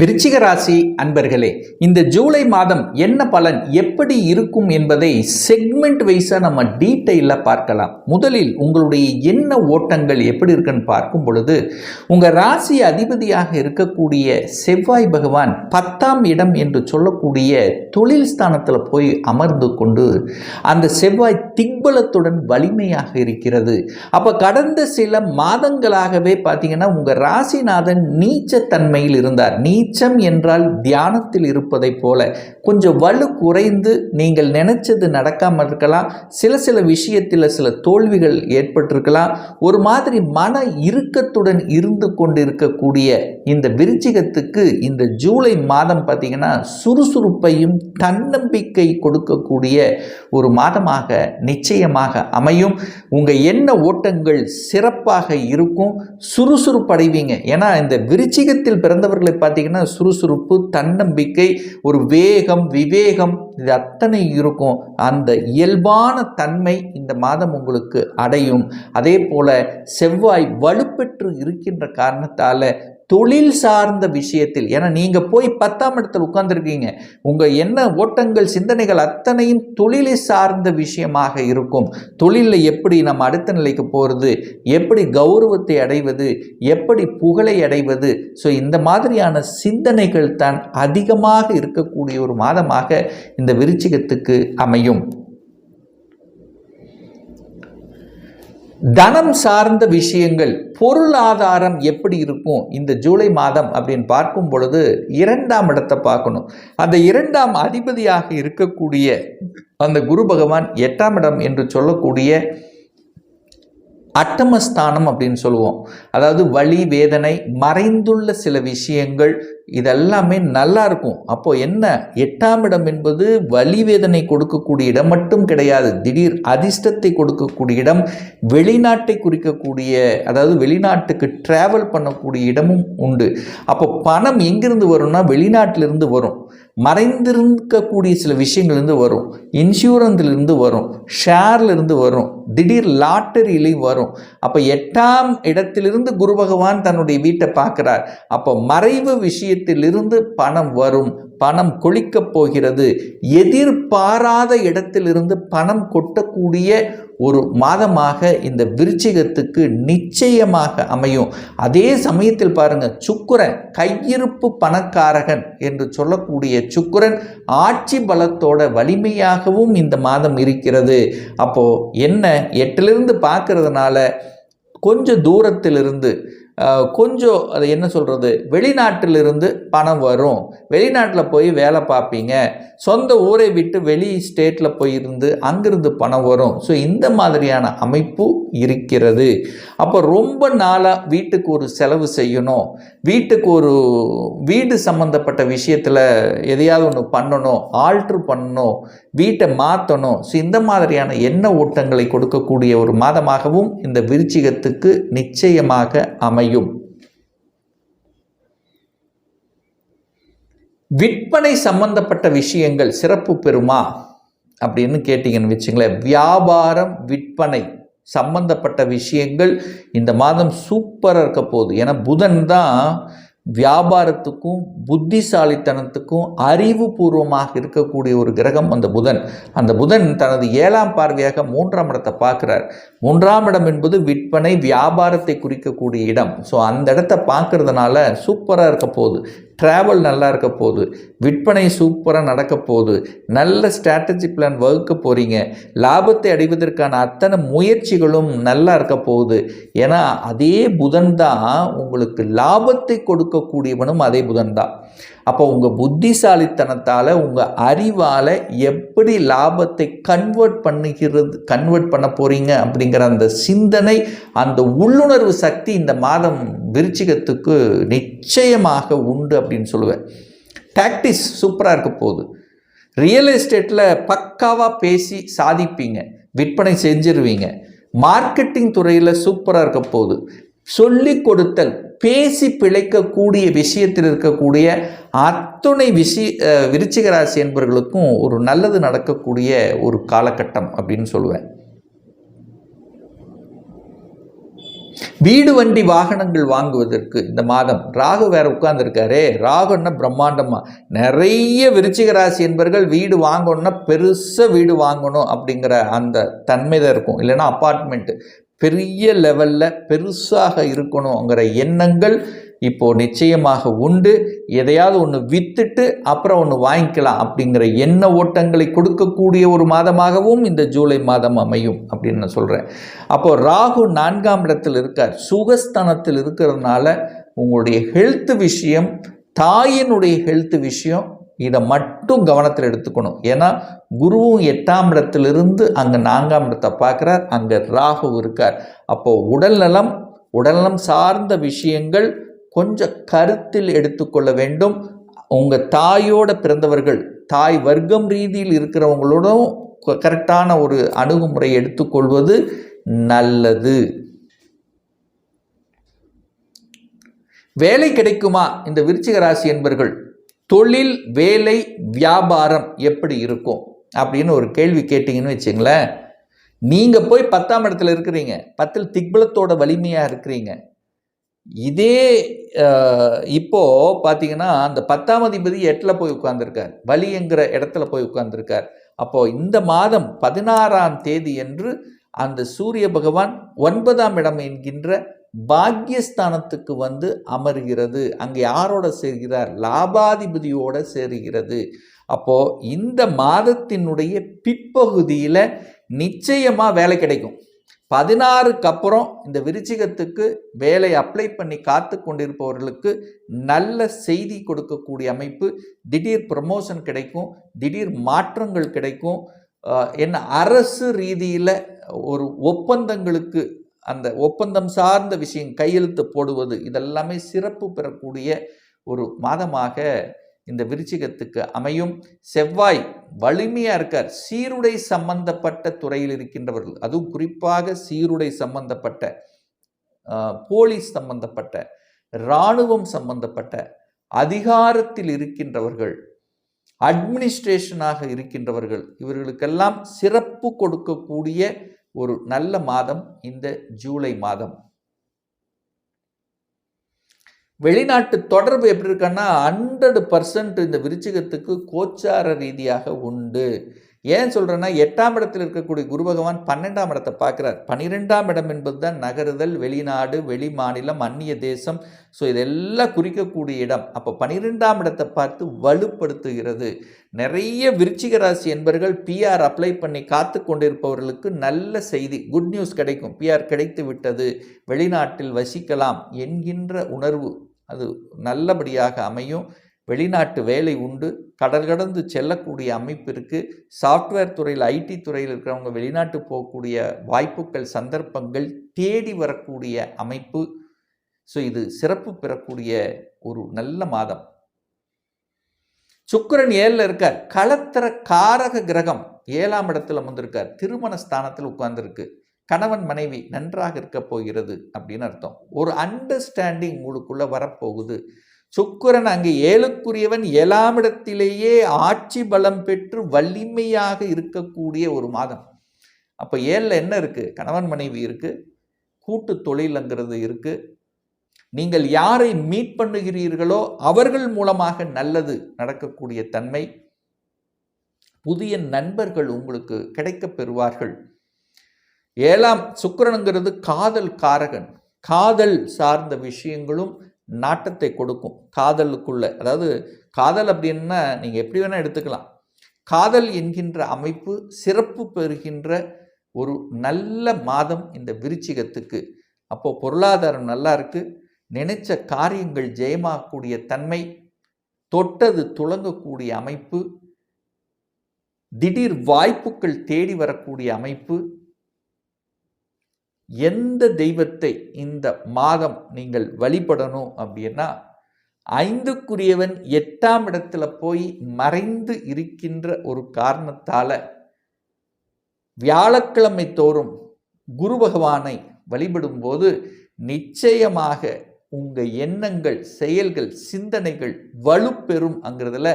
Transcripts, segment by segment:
விருச்சிக ராசி அன்பர்களே இந்த ஜூலை மாதம் என்ன பலன் எப்படி இருக்கும் என்பதை செக்மெண்ட் வைஸாக நம்ம டீட்டெயிலாக பார்க்கலாம். முதலில் உங்களுடைய என்ன ஓட்டங்கள் எப்படி இருக்குன்னு பார்க்கும் பொழுது உங்கள் ராசி அதிபதியாக இருக்கக்கூடிய செவ்வாய் பகவான் பத்தாம் இடம் என்று சொல்லக்கூடிய தொழில் ஸ்தானத்தில் போய் அமர்ந்து கொண்டு அந்த செவ்வாய் திக்பலத்துடன் வலிமையாக இருக்கிறது. அப்போ கடந்த சில மாதங்களாகவே பார்த்தீங்கன்னா உங்கள் ராசிநாதன் நீச்சத்தன்மையில் இருந்தார். நீ நீச்சம் என்றால் தியானத்தில் இருப்பதைப் போல கொஞ்சம் வலு குறைந்து நீங்கள் நினைச்சது நடக்காமல் இருக்கலாம். சில சில விஷயத்தில் சில தோல்விகள் ஏற்பட்டிருக்கலாம். ஒரு மாதிரி மன இறுக்கத்துடன் இருந்து கொண்டிருக்கக்கூடிய இந்த விருச்சிகத்துக்கு இந்த ஜூலை மாதம் பார்த்தீங்கன்னா சுறுசுறுப்பையும் தன்னம்பிக்கை கொடுக்கக்கூடிய ஒரு மாதமாக நிச்சயமாக அமையும். உங்கள் எண்ண ஓட்டங்கள் சிறப்பாக இருக்கும். சுறுசுறுப்படைவீங்க. ஏன்னா இந்த விருச்சிகத்தில் பிறந்தவர்களை பார்த்தீங்கன்னா சுறுசுறுப்பு தன்னம்பிக்கை ஒரு வேகம் விவேகம் இது அத்தனை இருக்கும். அந்த இயல்பான தன்மை இந்த மாதம் உங்களுக்கு அடையும். அதே போல செவ்வாய் வலுப்பெற்று இருக்கின்ற காரணத்தால் தொழில் சார்ந்த விஷயத்தில் ஏன்னா நீங்கள் போய் பத்தாம் இடத்துல உட்கார்ந்துருக்கீங்க உங்கள் என்ன ஓட்டங்கள் சிந்தனைகள் அத்தனையும் தொழிலை சார்ந்த விஷயமாக இருக்கும். தொழிலில் எப்படி நம்ம அடுத்த நிலைக்கு போகிறது எப்படி கௌரவத்தை அடைவது எப்படி புகழை அடைவது ஸோ இந்த மாதிரியான சிந்தனைகள் தான் அதிகமாக இருக்கக்கூடிய ஒரு மாதமாக இந்த விருச்சிகத்துக்கு அமையும். தனம் சார்ந்த விஷயங்கள் பொருளாதாரம் எப்படி இருக்கும் இந்த ஜூலை மாதம் அப்படின்னு பார்க்கும் பொழுது இரண்டாம் இடத்தை பார்க்கணும். அந்த இரண்டாம் அதிபதியாக இருக்கக்கூடிய அந்த குரு பகவான் எட்டாம் இடம் என்று சொல்லக்கூடிய அட்டமஸ்தானம் அப்படின்னு சொல்லுவோம். அதாவது வலி வேதனை மறைந்துள்ள சில விஷயங்கள் இதெல்லாமே நல்லா இருக்கும். அப்போது என்ன? எட்டாம் இடம் என்பது வலி வேதனை கொடுக்கக்கூடிய இடம் மட்டும் கிடையாது. திடீர் அதிர்ஷ்டத்தை கொடுக்கக்கூடிய இடம் வெளிநாட்டை குறிக்கக்கூடிய அதாவது வெளிநாட்டுக்கு ட்ராவல் பண்ணக்கூடிய இடமும் உண்டு. அப்போ பணம் எங்கிருந்து வரும்னா வெளிநாட்டிலிருந்து வரும். மறைந்திருக்கக்கூடிய சில விஷயங்கள்லேருந்து வரும். இன்சூரன்ஸ்லேருந்து வரும். ஷேர்லேருந்து வரும். திடீர் லாட்டரியிலையும் வரும். அப்போ எட்டாம் இடத்திலிருந்து குரு பகவான் தன்னுடைய வீட்டை பார்க்குறார். அப்போ மறைவு விஷயத்திலிருந்து பணம் வரும் பணம் கொளிக்கப் போகிறது. எதிர்பாராத இடத்திலிருந்து பணம் கொட்டக்கூடிய ஒரு மாதமாக இந்த விருச்சிகத்துக்கு நிச்சயமாக அமையும். அதே சமயத்தில் பாருங்க சுக்குரன் கையிருப்பு பணக்காரகன் என்று சொல்லக்கூடிய சுக்குரன் ஆட்சி பலத்தோட வலிமையாகவும் இந்த மாதம் இருக்கிறது. அப்போது என்ன எட்டிலிருந்து பார்க்கறதுனால கொஞ்சம் தூரத்திலிருந்து கொஞ்சம் அது என்ன சொல்கிறது வெளிநாட்டிலிருந்து பணம் வரும். வெளிநாட்டில் போய் வேலை பார்ப்பீங்க. சொந்த ஊரை விட்டு வெளி ஸ்டேட்டில் போய் இருந்து அங்கிருந்து பணம் வரும். ஸோ இந்த மாதிரியான அமைப்பு இருக்கிறது. அப்போ ரொம்ப நாளாக வீட்டுக்கு ஒரு செலவு செய்யணும். வீட்டுக்கு ஒரு வீடு சம்மந்தப்பட்ட விஷயத்தில் எதையாவது ஒன்று பண்ணணும் ஆல்ட்ரு பண்ணணும் வீட்டை மாற்றணும் ஸோ இந்த மாதிரியான எண்ண ஓட்டங்களை கொடுக்கக்கூடிய ஒரு மாதமாகவும் இந்த விருச்சிகத்துக்கு நிச்சயமாக அமை அமையும் விற்பனை சம்பந்தப்பட்ட விஷயங்கள் சிறப்பு பெறுமா? அப்படின்னு கேட்டிங்கன்னு வச்சுங்களேன் வியாபாரம் விற்பனை சம்பந்தப்பட்ட விஷயங்கள் இந்த மாதம் சூப்பராக இருக்க போகுது. ஏன்னா புதன் தான் வியாபாரத்துக்கும் புத்திசாலித்தனத்துக்கும் அறிவுபூர்வமாக இருக்கக்கூடிய ஒரு கிரகம் அந்த புதன். அந்த புதன் தனது ஏழாம் பார்வையாக மூன்றாம் இடத்தை பார்க்குறார். மூன்றாம் இடம் என்பது விற்பனை வியாபாரத்தை குறிக்கக்கூடிய இடம். ஸோ அந்த இடத்த பார்க்கறதுனால சூப்பராக இருக்க போகுது. ட்ராவல் நல்லா இருக்க போகுது. விற்பனை சூப்பராக நடக்க போகுது. நல்ல ஸ்ட்ராட்டஜி பிளான் வகுக்க போகிறீங்க லாபத்தை அடைவதற்கான அத்தனை முயற்சிகளும் நல்லா இருக்க போகுது. ஏன்னா அதே புதன் தான் உங்களுக்கு லாபத்தை கொடுக்கக்கூடியவனும் அதே புதன் தான். அப்போ உங்கள் புத்திசாலித்தனத்தால் உங்கள் அறிவால் எப்படி லாபத்தை கன்வெர்ட் பண்ணுகிறது கன்வெர்ட் பண்ண போகிறீங்க அப்படிங்கிற அந்த சிந்தனை அந்த உள்ளுணர்வு சக்தி இந்த மாதம் விருச்சிகத்துக்கு நிச்சயமாக உண்டு அப்படின்னு சொல்லுவேன். டாக்டிஸ் சூப்பராக இருக்க போகுது. ரியல் எஸ்டேட்டில் பக்காவாக பேசி சாதிப்பீங்க. விற்பனை செஞ்சிருவீங்க. மார்க்கெட்டிங் துறையில் சூப்பராக இருக்க போகுது. சொல்லி கொடுத்தல் பேசி பிழைக்கக்கூடிய விஷயத்தில் இருக்கக்கூடிய அத்துணை விஷய விருச்சிகராசி விருச்சிக ராசி என்பவர்களுக்கும் ஒரு நல்லது நடக்கக்கூடிய ஒரு காலகட்டம் அப்படின்னு சொல்லுவேன். வீடு வண்டி வாகனங்கள் வாங்குவதற்கு இந்த மாதம் ராகு வேற உட்கார்ந்துருக்காரே. ராகுன்னா பிரம்மாண்டமா. நிறைய விருச்சிக ராசி என்பர்கள் வீடு வாங்கணும்னா பெருசாக வீடு வாங்கணும் அப்படிங்கிற அந்த தன்மை தான் இருக்கும். இல்லைன்னா அப்பார்ட்மெண்ட் பெரிய லெவலில் பெருசாக இருக்கணுங்கிற எண்ணங்கள் இப்போது நிச்சயமாக உண்டு. எதையாவது ஒன்று விற்றுட்டு அப்புறம் ஒன்று வாங்கிக்கலாம் அப்படிங்கிற எண்ண ஓட்டங்களை கொடுக்கக்கூடிய ஒரு மாதமாகவும் இந்த ஜூலை மாதம் அமையும் அப்படின்னு நான் சொல்கிறேன் அப்போது ராகு நான்காம் இடத்தில் இருக்கார். சுகஸ்தானத்தில் இருக்கிறதுனால உங்களுடைய ஹெல்த் விஷயம் தாயினுடைய ஹெல்த் விஷயம் இதை மட்டும் கவனத்தில் எடுத்துக்கணும். ஏன்னா குருவும் எட்டாம் இடத்திலிருந்து அங்கே நான்காம் இடத்தை பார்க்குறார். அங்கே ராகு இருக்கார். அப்போது உடல்நலம் உடல்நலம் சார்ந்த விஷயங்கள் கொஞ்சம் கருத்தில் எடுத்துக்கொள்ள வேண்டும். உங்கள் தாயோட பிறந்தவர்கள் தாய் வர்க்கம் ரீதியில் இருக்கிறவங்களோடும் கரெக்டான ஒரு அணுகுமுறை எடுத்துக்கொள்வது நல்லது. வேலை கிடைக்குமா? இந்த விருச்சிக ராசி என்பர்கள் தொழில் வேலை வியாபாரம் எப்படி இருக்கும்? அப்படின்னு ஒரு கேள்வி கேட்டிங்கன்னு வச்சுங்களேன். நீங்கள் போய் பத்தாம் இடத்துல இருக்கிறீங்க. பத்தில் திக்பலத்தோட வலிமையாக இருக்கிறீங்க. இதே இப்போது பார்த்தீங்கன்னா அந்த பத்தாம் அதிபதி எட்டில் போய் உட்கார்ந்திருக்கார். வலிங்கிற இடத்துல போய் உட்காந்துருக்கார் அப்போது இந்த மாதம் பதினாறாம் தேதி என்று அந்த சூரிய பகவான் ஒன்பதாம் இடம் என்கின்ற பாக்கியஸ்தானத்துக்கு வந்து அமர்கிறது. அங்கே யாரோட சேர்கிறார்? லாபாதிபதியோட சேருகிறது. அப்போது இந்த மாதத்தினுடைய பிற்பகுதியில் நிச்சயமாக வேலை கிடைக்கும். பதினாறுக்கு அப்புறம் இந்த விருச்சிகத்துக்கு வேலை அப்ளை பண்ணி காத்து கொண்டிருப்பவர்களுக்கு நல்ல செய்தி கொடுக்கக்கூடிய அமைப்பு. திடீர் ப்ரமோஷன் கிடைக்கும். திடீர் மாற்றங்கள் கிடைக்கும். என்ன அரசு ரீதியில் ஒரு ஒப்பந்தங்களுக்கு அந்த ஒப்பந்தம் சார்ந்த விஷயம் கையெழுத்து போடுவது இதெல்லாமே சிறப்பு பெறக்கூடிய ஒரு மாதமாக இந்த விருச்சிகத்துக்கு அமையும். செவ்வாய் வலிமையாக இருக்கார். சீருடை சம்பந்தப்பட்ட துறையில் இருக்கின்றவர்கள் அதுவும் குறிப்பாக சீருடை சம்பந்தப்பட்ட போலீஸ் சம்பந்தப்பட்ட இராணுவம் சம்பந்தப்பட்ட அதிகாரத்தில் இருக்கின்றவர்கள் அட்மினிஸ்ட்ரேஷனாக இருக்கின்றவர்கள் இவர்களுக்கெல்லாம் சிறப்பு கொடுக்கக்கூடிய ஒரு நல்ல மாதம் இந்த ஜூலை மாதம். வெளிநாட்டு தொடர்பு எப்படி இருக்குன்னா ஹண்ட்ரட் பர்சன்ட் இந்த விருச்சிகத்துக்கு கோச்சார ரீதியாக உண்டு. ஏன் சொல்கிறேன்னா எட்டாம் இடத்தில் இருக்கக்கூடிய குரு பகவான் பன்னெண்டாம் இடத்தை பார்க்குறார். பன்னிரெண்டாம் இடம் என்பது தான் நகருதல் வெளிநாடு வெளி மாநிலம் அந்நிய தேசம். ஸோ இதெல்லாம் குறிக்கக்கூடிய இடம். அப்போ பன்னிரெண்டாம் இடத்தை பார்த்து வலுப்படுத்துகிறது. நிறைய விருச்சிக ராசி என்பர்கள் பிஆர் அப்ளை பண்ணி காத்து கொண்டிருப்பவர்களுக்கு நல்ல செய்தி குட் நியூஸ் கிடைக்கும். பிஆர் கிடைத்து விட்டது. வெளிநாட்டில் வசிக்கலாம் என்கின்ற உணர்வு அது நல்லபடியாக அமையும். வெளிநாட்டு வேலை உண்டு. கடல் கடந்து செல்லக்கூடிய அமைப்பு இருக்குது சாஃப்ட்வேர் துறையில் ஐடி துறையில் இருக்கிறவங்க வெளிநாட்டு போகக்கூடிய வாய்ப்புகள் சந்தர்ப்பங்கள் தேடி வரக்கூடிய அமைப்பு. ஸோ இது சிறப்பு பெறக்கூடிய ஒரு நல்ல மாதம். சுக்கிரன் ஏழில் இருக்கார். களத்திர காரக கிரகம் ஏழாம் இடத்துல வந்திருக்கார் திருமண ஸ்தானத்தில் உட்கார்ந்துருக்கு. கணவன் மனைவி நன்றாக இருக்க போகிறது அப்படின்னு அர்த்தம். ஒரு அண்டர்ஸ்டாண்டிங் உங்களுக்குள்ளே வரப்போகுது. சுக்கிரன் அங்கே ஏழுக்குரியவன் ஏழாமிடத்திலேயே ஆட்சி பலம் பெற்று வலிமையாக இருக்கக்கூடிய ஒரு மாதம். அப்போ ஏழில் என்ன இருக்குது கணவன் மனைவி இருக்குது கூட்டு தொழிலுங்கிறது இருக்குது நீங்கள் யாரை மீட் பண்ணுகிறீர்களோ அவர்கள் மூலமாக நல்லது நடக்கக்கூடிய தன்மை. புதிய நண்பர்கள் உங்களுக்கு கிடைக்கப் பெறுவார்கள். ஏழாம் சுக்கிரனுங்கிறது காதல் காரகன். காதல் சார்ந்த விஷயங்களும் நாட்டத்தை கொடுக்கும். காதலுக்குள்ள. அதாவது காதல் அப்படின்னா நீங்கள் எப்படி வேணால் எடுத்துக்கலாம். காதல் என்கின்ற அமைப்பு சிறப்பு பெறுகின்ற ஒரு நல்ல மாதம் இந்த விருச்சிகத்துக்கு. அப்போது பொருளாதாரம் நல்லா இருக்குது நினைச்ச காரியங்கள் ஜெயமாகக்கூடிய தன்மை. தொட்டது துளங்கக்கூடிய அமைப்பு. திடீர் வாய்ப்புகள் தேடி வரக்கூடிய அமைப்பு. எந்த தெய்வத்தை இந்த மாதம் நீங்கள் வழிபடணும் அப்படின்னா ஐந்துக்குரியவன் எட்டாம் இடத்துல போய் மறைந்து இருக்கின்ற ஒரு காரணத்தால் வியாழக்கிழமை தோறும் குரு பகவானை வழிபடும்போது நிச்சயமாக உங்கள் எண்ணங்கள் செயல்கள் சிந்தனைகள் வலுப்பெறும் அங்கிறதுல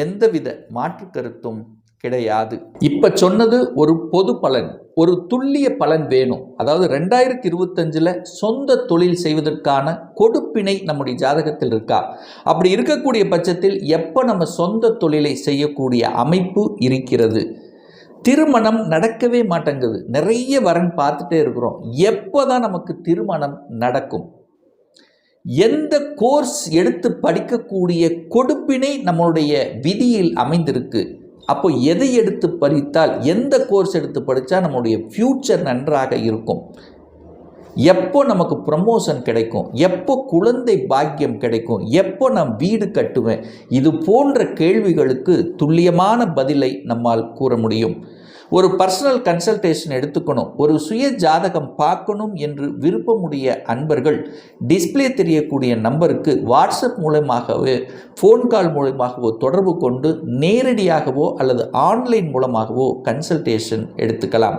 எந்தவித மாற்று கருத்தும் கிடையாது. இப்ப சொன்னது ஒரு பொது பலன் ஒரு துல்லிய பலன் வேணும். அதாவது ரெண்டாயிரத்தி இருபத்தஞ்சில் சொந்த தொழில் செய்வதற்கான கொடுப்பினை நம்முடைய ஜாதகத்தில் இருக்கா? அப்படி இருக்கக்கூடிய பட்சத்தில் எப்போ நம்ம சொந்த தொழிலை செய்யக்கூடிய அமைப்பு இருக்கிறது? திருமணம் நடக்கவே மாட்டேங்குது. நிறைய வரன் பார்த்துட்டே இருக்கிறோம். எப்போ தான் நமக்கு திருமணம் நடக்கும்? எந்த கோர்ஸ் எடுத்து படிக்கக்கூடிய கொடுப்பினை நம்மளுடைய விதியில் அமைந்திருக்கு? அப்போ எதை எடுத்து படித்தால் எந்த கோர்ஸ் எடுத்து படித்தா நம்மளுடைய ஃப்யூச்சர் நன்றாக இருக்கும். எப்போ நமக்கு ப்ரமோஷன் கிடைக்கும் எப்போ குழந்தை பாக்கியம் கிடைக்கும் எப்போ நான் வீடு கட்டுவேன் இது போன்ற கேள்விகளுக்கு துல்லியமான பதிலை நம்மால் கூற முடியும். ஒரு பர்சனல் கன்சல்டேஷன் எடுத்துக்கணும். ஒரு சுய ஜாதகம் பார்க்கணும் என்று விருப்பமுடைய அன்பர்கள் டிஸ்ப்ளே தெரியக்கூடிய நம்பருக்கு வாட்ஸ்அப் மூலமாகவோ ஃபோன் கால் மூலமாகவோ தொடர்பு கொண்டு நேரடியாகவோ அல்லது ஆன்லைன் மூலமாகவோ கன்சல்டேஷன் எடுத்துக்கலாம்.